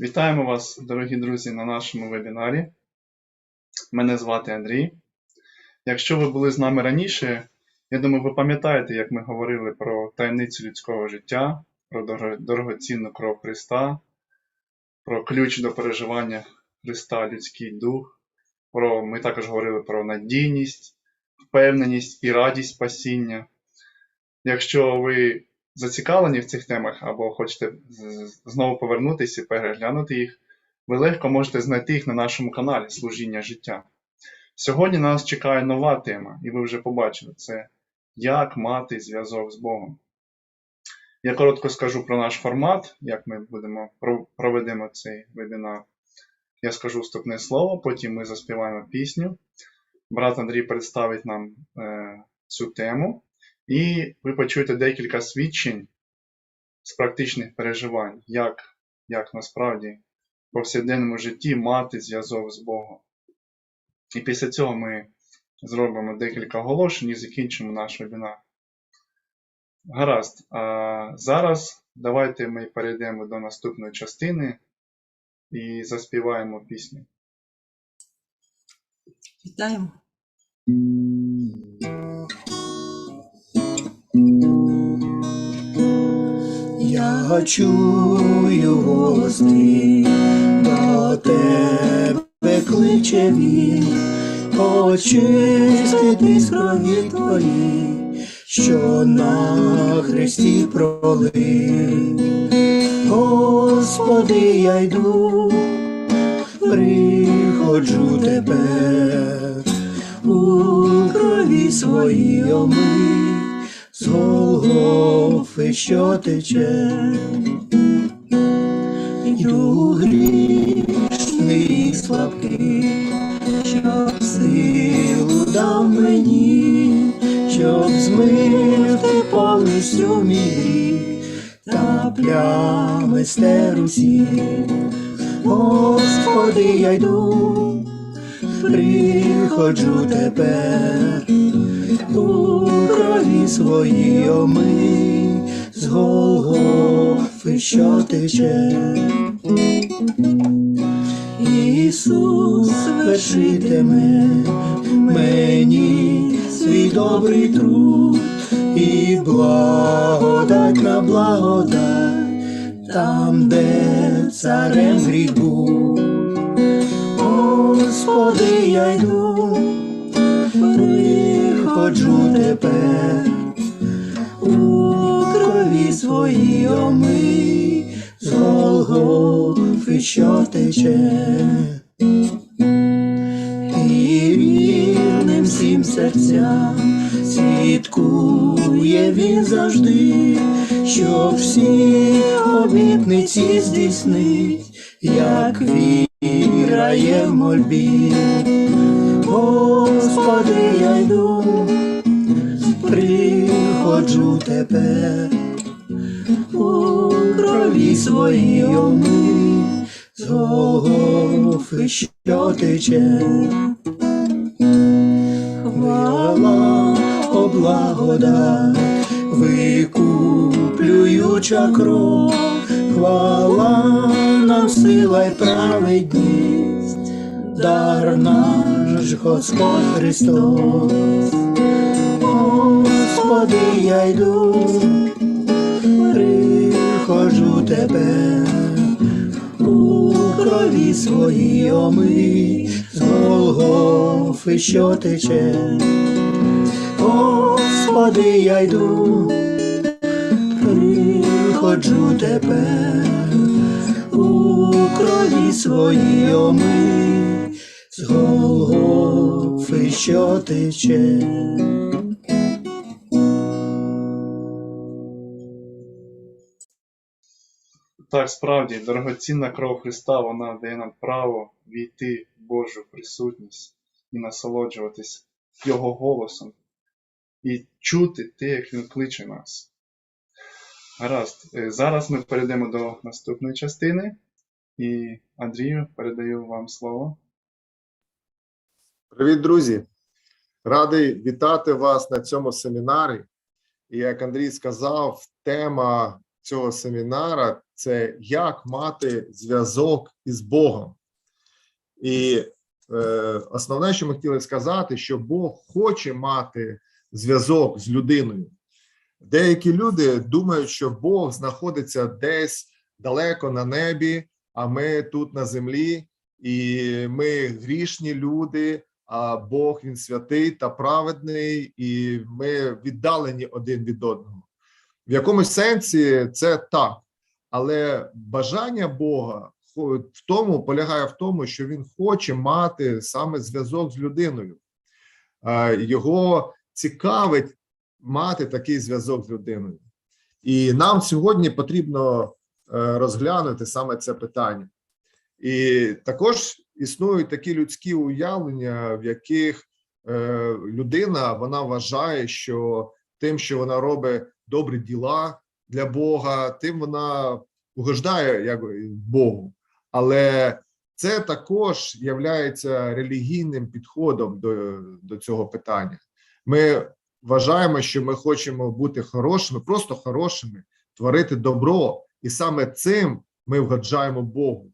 Вітаємо вас, дорогі друзі, на нашому вебінарі. Мене звати Андрій. Якщо ви були з нами раніше, я думаю, ви пам'ятаєте, як ми говорили про таємницю людського життя, про дорогоцінну кров Христа, про ключ до переживання Христа, людський дух. Про, ми також говорили про надійність, впевненість і радість спасіння. Якщо ви зацікавлені в цих темах або хочете знову повернутися і переглянути їх, ви легко можете знайти їх на нашому каналі Служіння життя. Сьогодні нас чекає нова тема, і ви вже побачили це як мати зв'язок з Богом. Я коротко скажу про наш формат, як ми будемо проведемо цей вебінар. Я скажу вступне слово, потім ми заспіваємо пісню. Брат Андрій представить нам е, цю тему, і ви почуєте декілька свідчень з практичних переживань, як, як насправді в повсякденному житті мати зв'язок з Богом. І після цього ми зробимо декілька оголошень і закінчимо наш вебінар. Гаразд. А зараз давайте ми перейдемо до наступної частини і заспіваємо пісню. Вітаємо. Я чую голос твій, до тебе кличе він, очистити крові твої, що на хресті пролив. Господи, я йду, приходжу тепер у крові своїй омий, з Голгофи, що тече. Йду грішний слабкий, щоб силу дав мені, щоб змив ти повністю мій та плями стер усі. Господи, я йду, приходжу тепер у крові своїй омий, з Голгофи, що тече. Ісус вершитиме мені свій добрий труд і благодать на благодать, там, де царем гріх. Господи, я йду, приходжу тепер у крові своїй омий, з Голгофи, що тече. І рівним всім серцям свідкує він завжди, що всі обітниці здійснить, як віра є в мольбі. Господи, я йду, приходжу тепер у крові своїй омий, з Голгофи, що тече. Хвала, о благодать, викуплююча кров, хвала нам сила й праведність, дар наш Господь Христос. Господи, я йду, приходжу тепер у крові своїй омий, з Голгофи, що тече. Господи, я йду, приходжу тепер у крові своїй омий, з що тече. Так, справді, дорогоцінна кров Христа, вона дає нам право війти в Божу присутність і насолоджуватись Його голосом, і чути те, як Він кличе нас. Гаразд, е, зараз ми перейдемо до наступної частини, і Андрію передаю вам слово. Привіт, друзі! Радий вітати вас на цьому семінарі. І як Андрій сказав, тема цього семінара це як мати зв'язок із Богом. І е, основне, що ми хотіли сказати, що Бог хоче мати зв'язок з людиною. Деякі люди думають, що Бог знаходиться десь далеко на небі, а ми тут на землі, і ми грішні люди, а Бог він святий та праведний, і ми віддалені один від одного. В якомусь сенсі це так, але бажання Бога в тому полягає в тому, що він хоче мати саме зв'язок з людиною. Його цікавить мати такий зв'язок з людиною. І нам сьогодні потрібно е, розглянути саме це питання. І також існують такі людські уявлення, в яких е, людина вона вважає, що тим, що вона робить добрі діла для Бога, тим вона угождає як Богу. Але це також є релігійним підходом до, до цього питання. Ми вважаємо, що ми хочемо бути хорошими, просто хорошими, творити добро, і саме цим ми вгаджаємо Богу.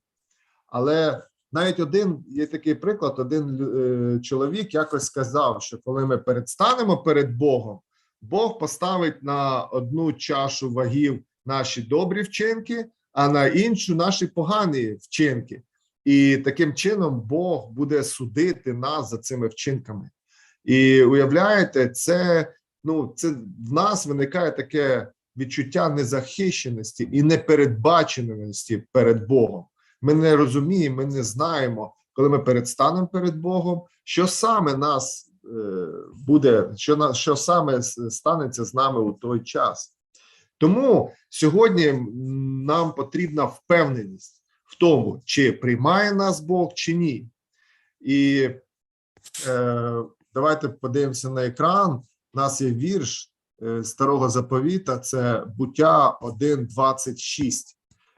Але навіть один є такий приклад: один е, чоловік якось сказав, що коли ми передстанемо перед Богом, Бог поставить на одну чашу вагів наші добрі вчинки, а на іншу наші погані вчинки. І таким чином Бог буде судити нас за цими вчинками. І уявляєте, це ну це в нас виникає таке відчуття незахищеності і непередбаченості перед Богом. Ми не розуміємо, ми не знаємо, коли ми передстанемо перед Богом, що саме нас е, буде, що на що саме станеться з нами у той час. Тому сьогодні нам потрібна впевненість в тому, чи приймає нас Бог, чи ні. І е, давайте подивимося на екран. У нас є вірш е, старого заповіта, це буття 1.26,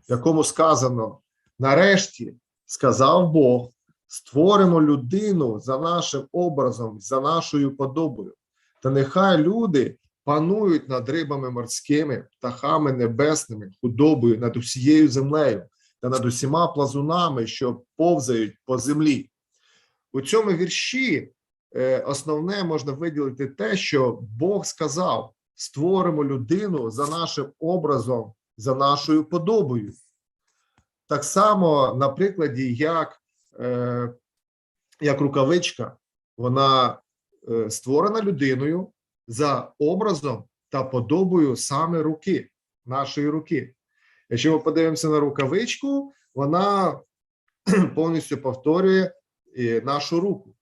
в якому сказано: нарешті сказав Бог, створимо людину за нашим образом, за нашою подобою. Та нехай люди панують над рибами морськими, птахами небесними, худобою, над усією землею та над усіма плазунами, що повзають по землі. У цьому вірші е, основне можна виділити те, що Бог сказав: створимо людину за нашим образом, за нашою подобою. Так само, на прикладі, як, е, як рукавичка, вона е, створена людиною за образом та подобою саме руки, нашої руки. Якщо ми подивимося на рукавичку, вона повністю повторює е, нашу руку.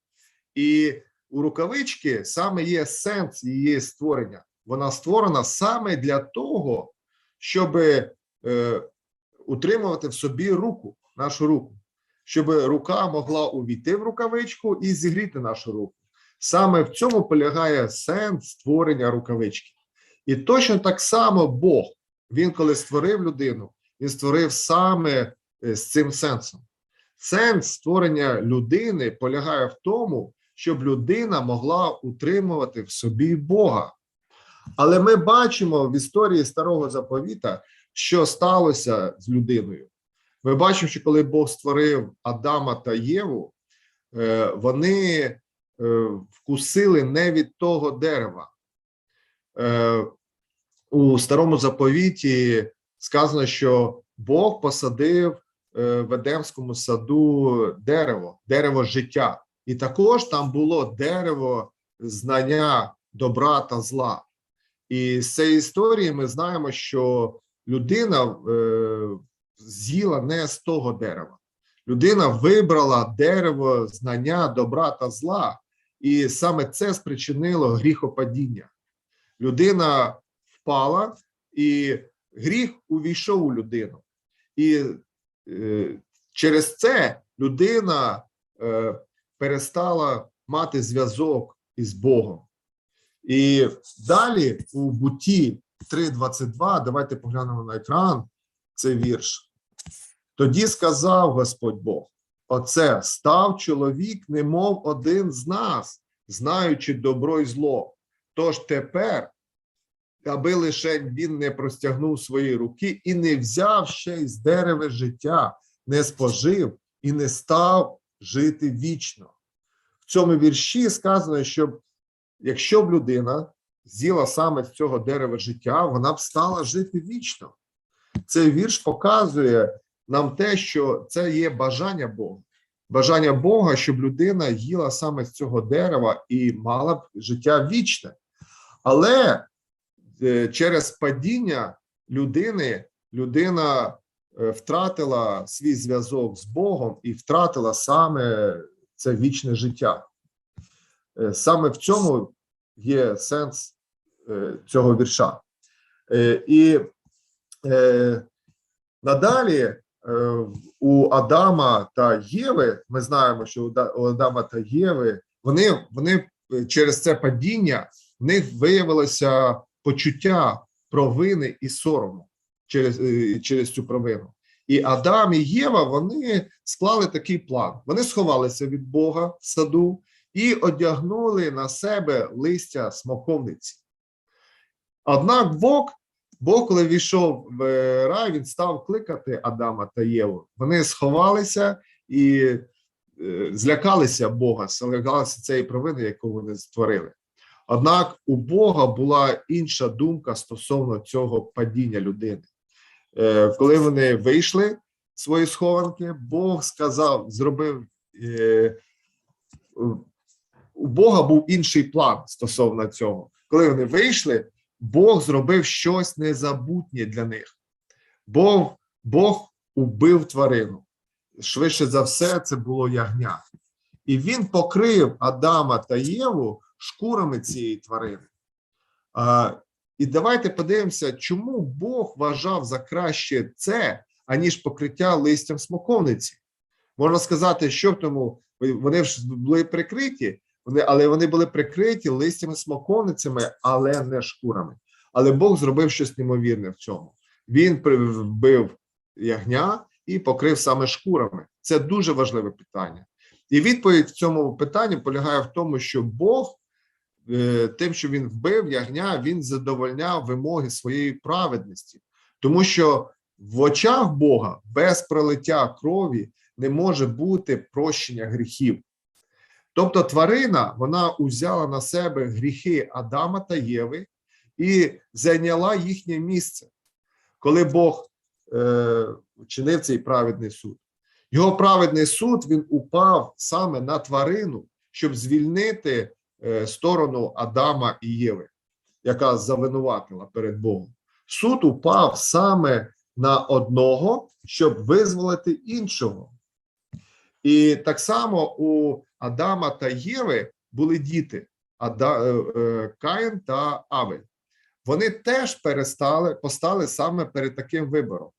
І у рукавички саме є сенс її створення. Вона створена саме для того, щоб е, утримувати в собі руку, нашу руку, щоб рука могла увійти в рукавичку і зігріти нашу руку. Саме в цьому полягає сенс створення рукавички. І точно так само Бог, він коли створив людину, він створив саме е, з цим сенсом. Сенс створення людини полягає в тому, щоб людина могла утримувати в собі Бога. Але ми бачимо в історії старого заповіта, що сталося з людиною. Ми бачимо, що коли Бог створив Адама та Єву, е, вони е, вкусили не від того дерева. Е, У старому заповіті сказано, що Бог посадив в Едемському саду дерево, дерево життя. І також там було дерево знання добра та зла. І з цієї історії ми знаємо, що людина е, з'їла не з того дерева. Людина вибрала дерево знання добра та зла, і саме це спричинило гріхопадіння. Людина впала, і гріх увійшов у людину. І е, через це людина е, перестала мати зв'язок із Богом. І далі у буті 3.22, давайте поглянемо на екран цей вірш. Тоді сказав Господь Бог: Оце став чоловік, немов один з нас, знаючи добро і зло. Тож тепер аби лише він не простягнув свої руки і не взяв ще й з дерева життя, не спожив і не став жити вічно. В цьому вірші сказано, що якщо б людина з'їла саме з цього дерева життя, вона б стала жити вічно. Цей вірш показує нам те, що це є бажання Бога. Бажання Бога, щоб людина їла саме з цього дерева і мала б життя вічне. Але е, через падіння людини людина е, втратила свій зв'язок з Богом і втратила саме це вічне життя. Е, Саме в цьому є сенс е, цього вірша. Е, І е, надалі у Адама та Єви, ми знаємо, що у Адама та Єви вони, вони через це падіння в них виявилося почуття провини і сорому через, через цю провину. І Адам і Єва вони склали такий план. Вони сховалися від Бога в саду і одягнули на себе листя смоковниці. Однак Бог, Бог, коли війшов в е, рай, він став кликати Адама та Єву. Вони сховалися і е, злякалися Бога, злякалися цієї провини, яку вони створили. Однак у Бога була інша думка стосовно цього падіння людини. Е, Коли вони вийшли свої схованки, Бог сказав, зробив у Бога був інший план стосовно цього. Коли вони вийшли, Бог зробив щось незабутнє для них. Бог, Бог убив тварину. Швидше за все, це було ягня. І він покрив Адама та Єву шкурами цієї тварини. А, і давайте подивимося, чому Бог вважав за краще це, аніж покриття листям смоковниці. Можна сказати, що тому вони ж були прикриті, вони, але вони були прикриті листями смоковницями, але не шкурами. Але Бог зробив щось неймовірне в цьому. Він вбив ягня і покрив саме шкурами. Це дуже важливе питання. І відповідь в цьому питанні полягає в тому, що Бог е, тим, що він вбив ягня, він задовольняв вимоги своєї праведності, тому що в очах Бога без пролиття крові не може бути прощення гріхів. Тобто тварина вона узяла на себе гріхи Адама та Єви і зайняла їхнє місце, коли Бог е, чинив цей праведний суд. Його праведний суд він упав саме на тварину, щоб звільнити е, сторону Адама і Єви, яка завинуватила перед Богом. Суд упав саме на одного, щоб визволити іншого. І так само у Адама та Єви були діти е, е, Каїн та Авель. Вони теж перестали постали саме перед таким вибором.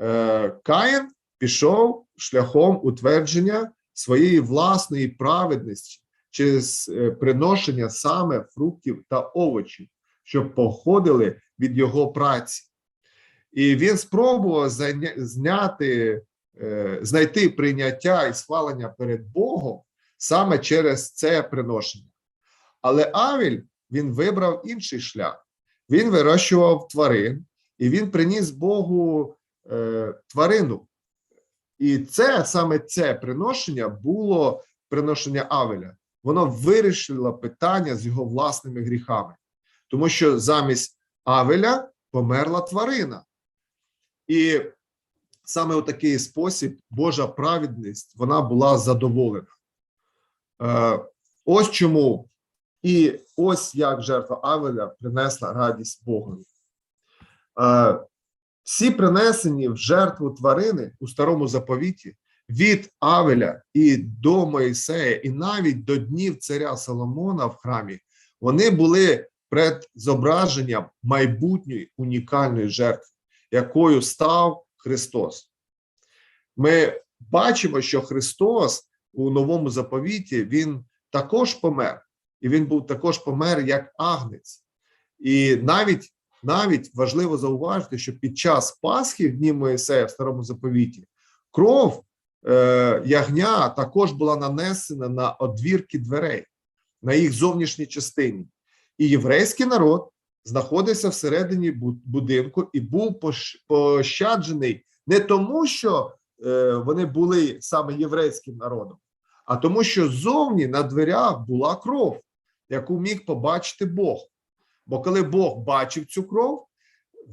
Е, Каїн пішов шляхом утвердження своєї власної праведності через приношення саме фруктів та овочів, що походили від його праці. І він спробував зняти, знайти прийняття і схвалення перед Богом саме через це приношення. Але Авіль він вибрав інший шлях. Він вирощував тварин, і він приніс Богу е, тварину. І це саме це приношення було приношення Авеля. Воно вирішило питання з його власними гріхами, тому що замість Авеля померла тварина. І саме у такий спосіб Божа праведність вона була задоволена. Е, ось чому і ось як жертва Авеля принесла радість Богові. Е, всі принесені в жертву тварини у старому заповіті від Авеля і до Моїсея, і навіть до днів царя Соломона в храмі, вони були перед зображенням майбутньої унікальної жертви, якою став Христос. Ми бачимо, що Христос у новому заповіті Він також помер, і він був також помер як агнець. І навіть навіть важливо зауважити, що під час Пасхи в дні Моїсея в старому заповіті кров е, ягня також була нанесена на одвірки дверей, на їх зовнішній частині. І єврейський народ знаходився всередині будинку і був пощаджений не тому, що е, вони були саме єврейським народом, а тому, що зовні на дверях була кров, яку міг побачити Бог. Бо коли Бог бачив цю кров,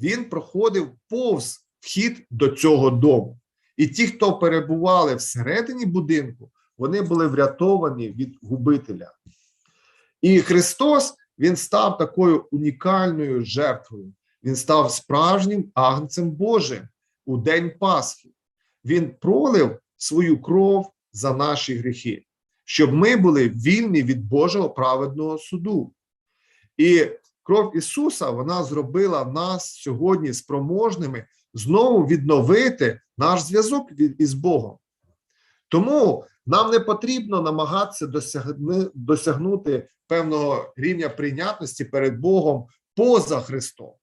він проходив повз вхід до цього дому. І ті, хто перебували всередині будинку, вони були врятовані від губителя. І Христос він став такою унікальною жертвою. Він став справжнім агнцем Божим у день Пасхи. Він пролив свою кров за наші гріхи, щоб ми були вільні від Божого праведного суду. І кров Ісуса вона зробила нас сьогодні спроможними знову відновити наш зв'язок із Богом. Тому нам не потрібно намагатися досягнути певного рівня прийнятності перед Богом поза Христом.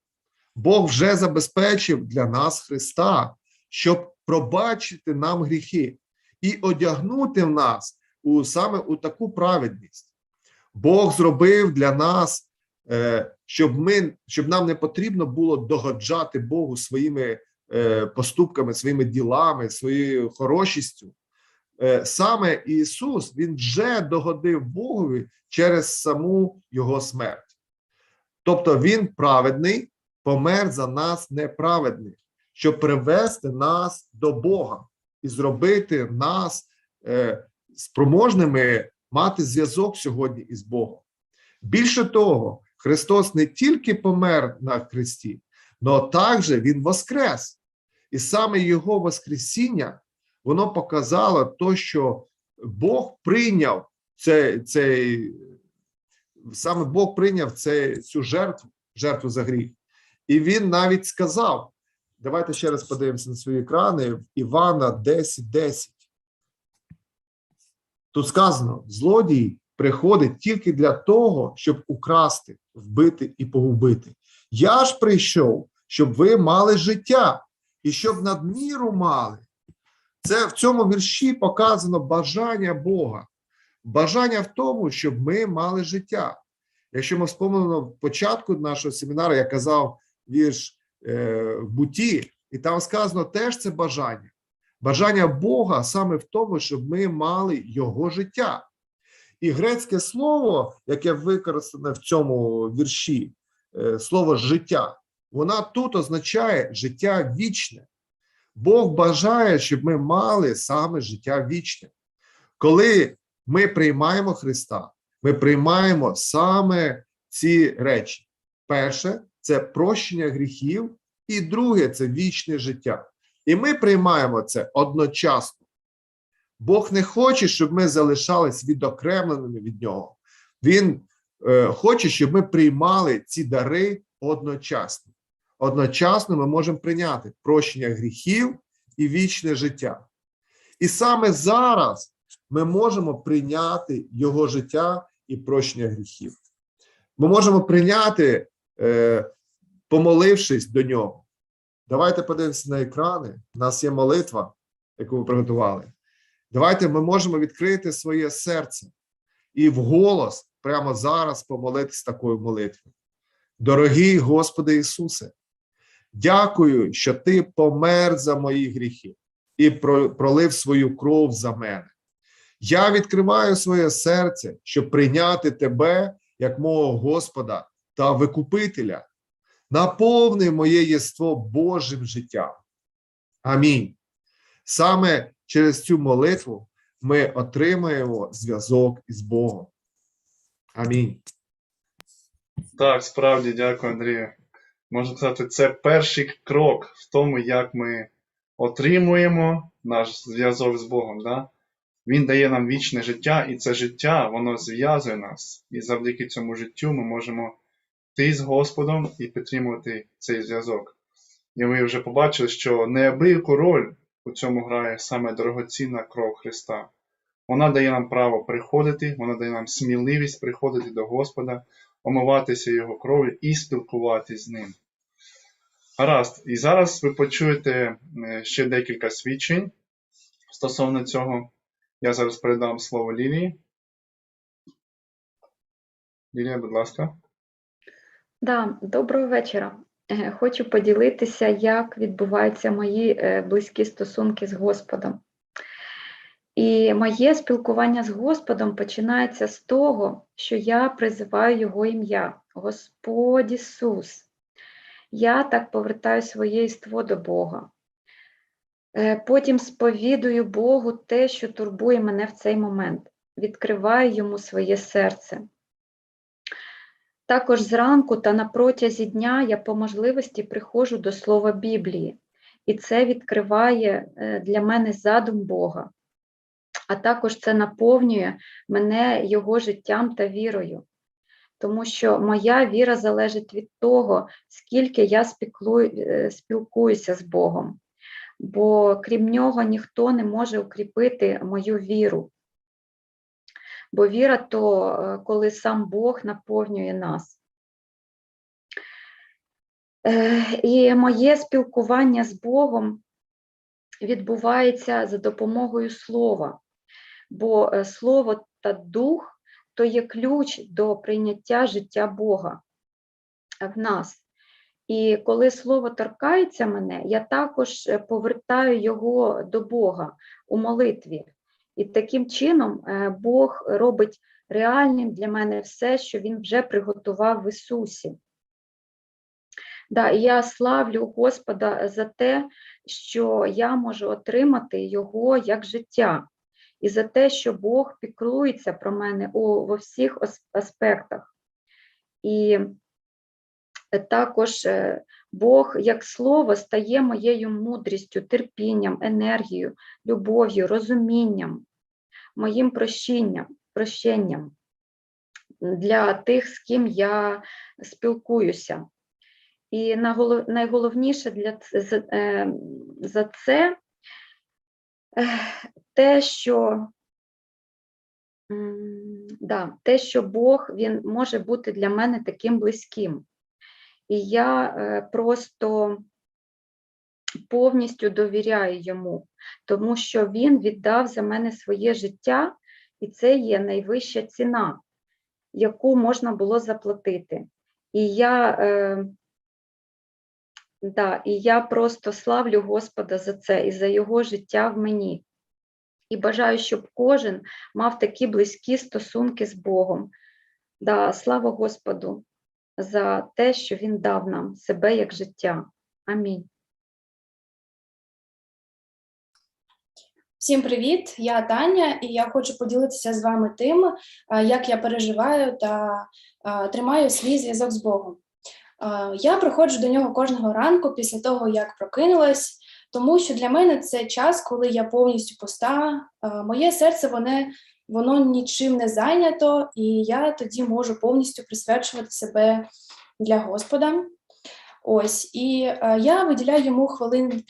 Бог вже забезпечив для нас Христа, щоб пробачити нам гріхи і одягнути в нас у саме у таку праведність. Бог зробив для нас, е, щоб ми, щоб нам не потрібно було догоджати Богу своїми е, поступками, своїми ділами, своєю хорошістю. Е, Саме Ісус Він вже догодив Богові через саму Його смерть. Тобто Він праведний, помер за нас неправедних, щоб привести нас до Бога і зробити нас е, спроможними мати зв'язок сьогодні із Богом. Більше того, Христос не тільки помер на хресті, але також Він воскрес. І саме Його Воскресіння воно показало то, що Бог прийняв цей, цей саме Бог прийняв цей, цю жертву, жертву за гріх. І він навіть сказав: давайте ще раз подивимося на свої екрани Івана 10, 10. Тут сказано: злодій приходить тільки для того, щоб украсти, вбити і погубити. Я ж прийшов, щоб ви мали життя і щоб надміру мали. Це в цьому вірші показано бажання Бога. Бажання в тому, щоб ми мали життя. Якщо ми вспомнимо в початку нашого семінару, я казав вірш в буті, і там сказано теж це бажання. Бажання Бога саме в тому, щоб ми мали Його життя. І грецьке слово, яке використане в цьому вірші, е, слово життя, вона тут означає життя вічне. Бог бажає, щоб ми мали саме життя вічне. Коли ми приймаємо Христа, ми приймаємо саме ці речі. Перше це прощення гріхів, і друге це вічне життя. І ми приймаємо це одночасно. Бог не хоче, щоб ми залишались відокремленими від нього. Він е, хоче, щоб ми приймали ці дари одночасно. Одночасно ми можемо прийняти прощення гріхів і вічне життя. І саме зараз ми можемо прийняти його життя і прощення гріхів. Ми можемо прийняти, помолившись до нього. Давайте подивимося на екрани. У нас є молитва, яку ви приготували. Давайте ми можемо відкрити своє серце і вголос прямо зараз помолитись такою молитвою. Дорогий Господи Ісусе, дякую, що Ти помер за мої гріхи і пролив свою кров за мене. Я відкриваю своє серце, щоб прийняти Тебе як мого Господа та Викупителя. Наповни моє єство Божим життям. Амінь. Саме через цю молитву ми отримаємо зв'язок із Богом. Амінь. Так, справді дякую, Андрію. Можна сказати, це перший крок в тому, як ми отримуємо наш зв'язок з Богом. Да? Він дає нам вічне життя, і це життя, воно зв'язує нас. І завдяки цьому життю ми можемо йти з Господом і підтримувати цей зв'язок. І ви вже побачили, що неабияку роль у цьому грає саме дорогоцінна кров Христа. Вона дає нам право приходити, вона дає нам сміливість приходити до Господа, омиватися Його кров'ю і спілкуватись з ним. Гаразд, і зараз ви почуєте е, ще декілька свідчень стосовно цього. Я зараз передам слово Лілії. Лілія, будь ласка. Да, доброго вечора. Е, Хочу поділитися, як відбуваються мої е, близькі стосунки з Господом. І моє спілкування з Господом починається з того, що я призиваю Його ім'я, Господь Ісус. Я так повертаю своє єство до Бога. Е, Потім сповідую Богу те, що турбує мене в цей момент, відкриваю йому своє серце. Також зранку та на протязі дня я по можливості приходжу до слова Біблії, і це відкриває е, для мене задум Бога, а також це наповнює мене Його життям та вірою. Тому що моя віра залежить від того, скільки я е, спілкуюся з Богом, бо крім нього ніхто не може укріпити мою віру. Бо віра то е, коли сам Бог наповнює нас. Е, І моє спілкування з Богом відбувається за допомогою слова, бо е, слово та дух то є ключ до прийняття життя Бога в нас. І коли слово торкається мене, я також повертаю його до Бога у молитві. І таким чином е, Бог робить реальним для мене все, що Він вже приготував в Ісусі. Да, і я славлю Господа за те, що я можу отримати Його як життя, і за те, що Бог піклується про мене у, во всіх аспектах. І також е, Бог як слово стає моєю мудрістю, терпінням, енергією, любов'ю, розумінням, моїм прощенням, прощенням для тих, з ким я спілкуюся. І найголовніше для е, за це те, що да, те, що Бог він може бути для мене таким близьким. І я е, просто повністю довіряю йому, тому що він віддав за мене своє життя, і це є найвища ціна, яку можна було заплатити. І я, е, да, і я просто славлю Господа за це і за його життя в мені. І бажаю, щоб кожен мав такі близькі стосунки з Богом. Да, слава Господу за те, що Він дав нам себе як життя. Амінь. Всім привіт! Я Таня, і я хочу поділитися з вами тим, як я переживаю та тримаю свій зв'язок з Богом. Я приходжу до нього кожного ранку після того, як прокинулась, тому що для мене це час, коли я повністю пуста. Моє серце воно, воно нічим не зайнято, і я тоді можу повністю присвячувати себе для Господа. Ось, і е, я виділяю йому хвилин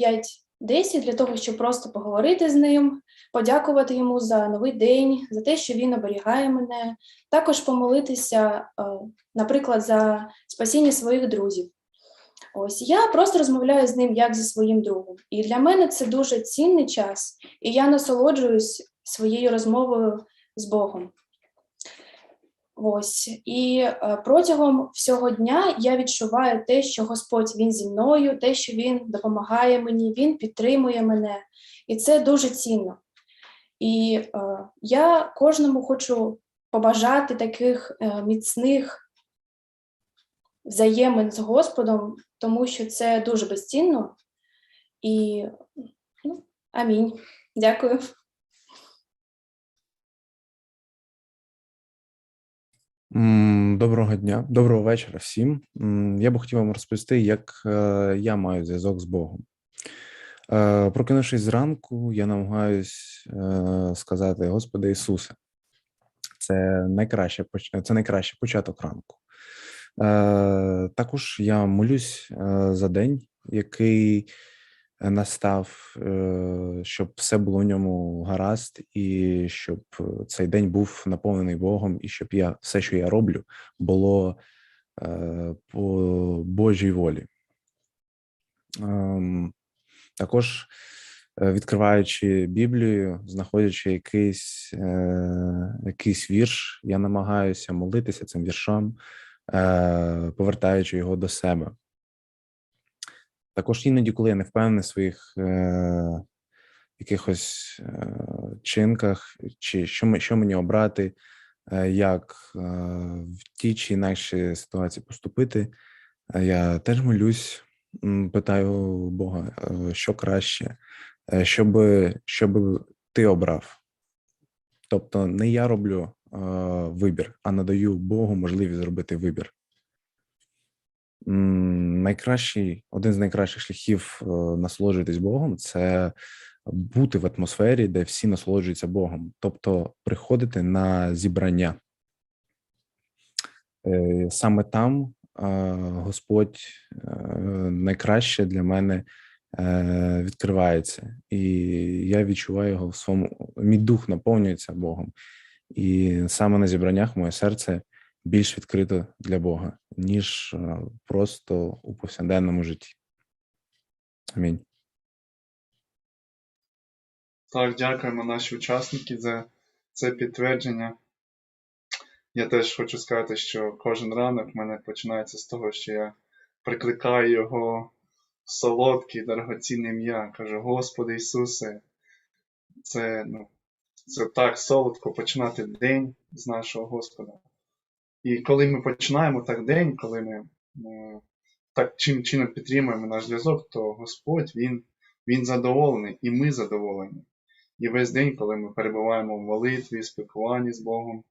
5-10 для того, щоб просто поговорити з ним, подякувати йому за новий день, за те, що він оберігає мене, також помолитися, е, наприклад, за спасіння своїх друзів. Ось я просто розмовляю з ним як зі своїм другом. І для мене це дуже цінний час, і я насолоджуюсь своєю розмовою з Богом. Ось і е, протягом всього дня я відчуваю те, що Господь він зі мною, те, що Він допомагає мені, Він підтримує мене, і це дуже цінно. І е, я кожному хочу побажати таких е, міцних взаємин з Господом, тому що це дуже безцінно. І ну, амінь. Дякую. Доброго дня, доброго вечора всім. Я би хотів вам розповісти, як е, я маю зв'язок з Богом. Е, Прокинувшись зранку, я намагаюсь е, сказати: Господи Ісусе, це найкраще, це найкращий початок ранку. Також я молюсь за день, який настав, е, щоб все було в ньому гаразд, і щоб е, цей день був наповнений Богом, і щоб я все, що я роблю, було е, по Божій волі. Ем, Також е, відкриваючи Біблію, знаходячи якийсь, е, якийсь вірш, я намагаюся молитися цим віршам, е, повертаючи його до себе. Також іноді, коли я не впевнений в своїх е, якихось е, чинках, чи що, що мені обрати, е, як е, в тій чи інакшій ситуації поступити, е, я теж молюсь, питаю Бога, е, що краще, е, щоб, щоб ти обрав. Тобто не я роблю е, вибір, а надаю Богу можливість зробити вибір. Найкращий, один з найкращих шляхів е, насолоджуватись Богом це бути в атмосфері, де всі насолоджуються Богом, тобто приходити на зібрання. Е, Саме там е, Господь найкраще для мене відкривається, і я відчуваю його в своєму. Мій дух наповнюється Богом, і саме на зібраннях моє серце більш відкрито для Бога, ніж е, просто у повсякденному житті. Амінь. Так, дякуємо наші учасники за це підтвердження. Я теж хочу сказати, що кожен ранок в мене починається з того, що я прикликаю його солодке, дорогоцінне ім'я. Кажу, Господи Ісусе, це, ну, це так солодко починати день з нашого Господа. І коли ми починаємо так день, коли ми е, так чим чином підтримуємо наш зв'язок, то Господь Він, він задоволений, і ми задоволені. І весь день, коли ми перебуваємо в молитві, спілкуванні з Богом,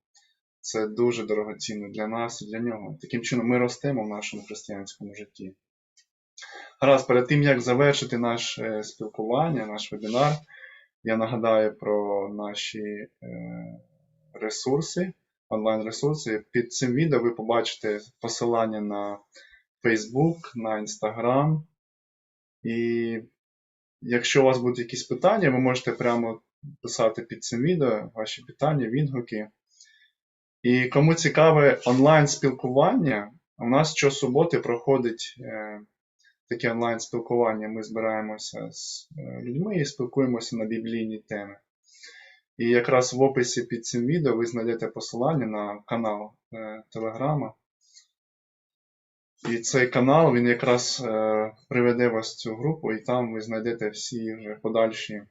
це дуже дорогоцінно для нас і для нього. Таким чином ми ростемо в нашому християнському житті. Гаразд, перед тим як завершити наше спілкування, наш вебінар, я нагадаю про наші е, ресурси, онлайн-ресурси. Під цим відео ви побачите посилання на Facebook, на Instagram. І якщо у вас будуть якісь питання, ви можете прямо писати під цим відео ваші питання, відгуки. І кому цікаве онлайн-спілкування, у нас щосуботи проходить е, таке онлайн-спілкування. Ми збираємося з е, людьми і спілкуємося на біблійні теми. І якраз в описі під цим відео ви знайдете посилання на канал е, Телеграма. І цей канал він якраз е, приведе вас в цю групу, і там ви знайдете всі вже подальші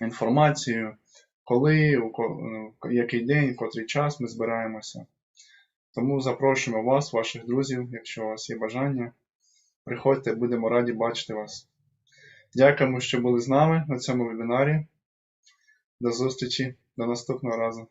інформацію, коли, у ко- ну, який день, котрий час ми збираємося. Тому запрошуємо вас, ваших друзів, якщо у вас є бажання. Приходьте, будемо раді бачити вас. Дякуємо, що були з нами на цьому вебінарі. До зустрічі, до наступного разу.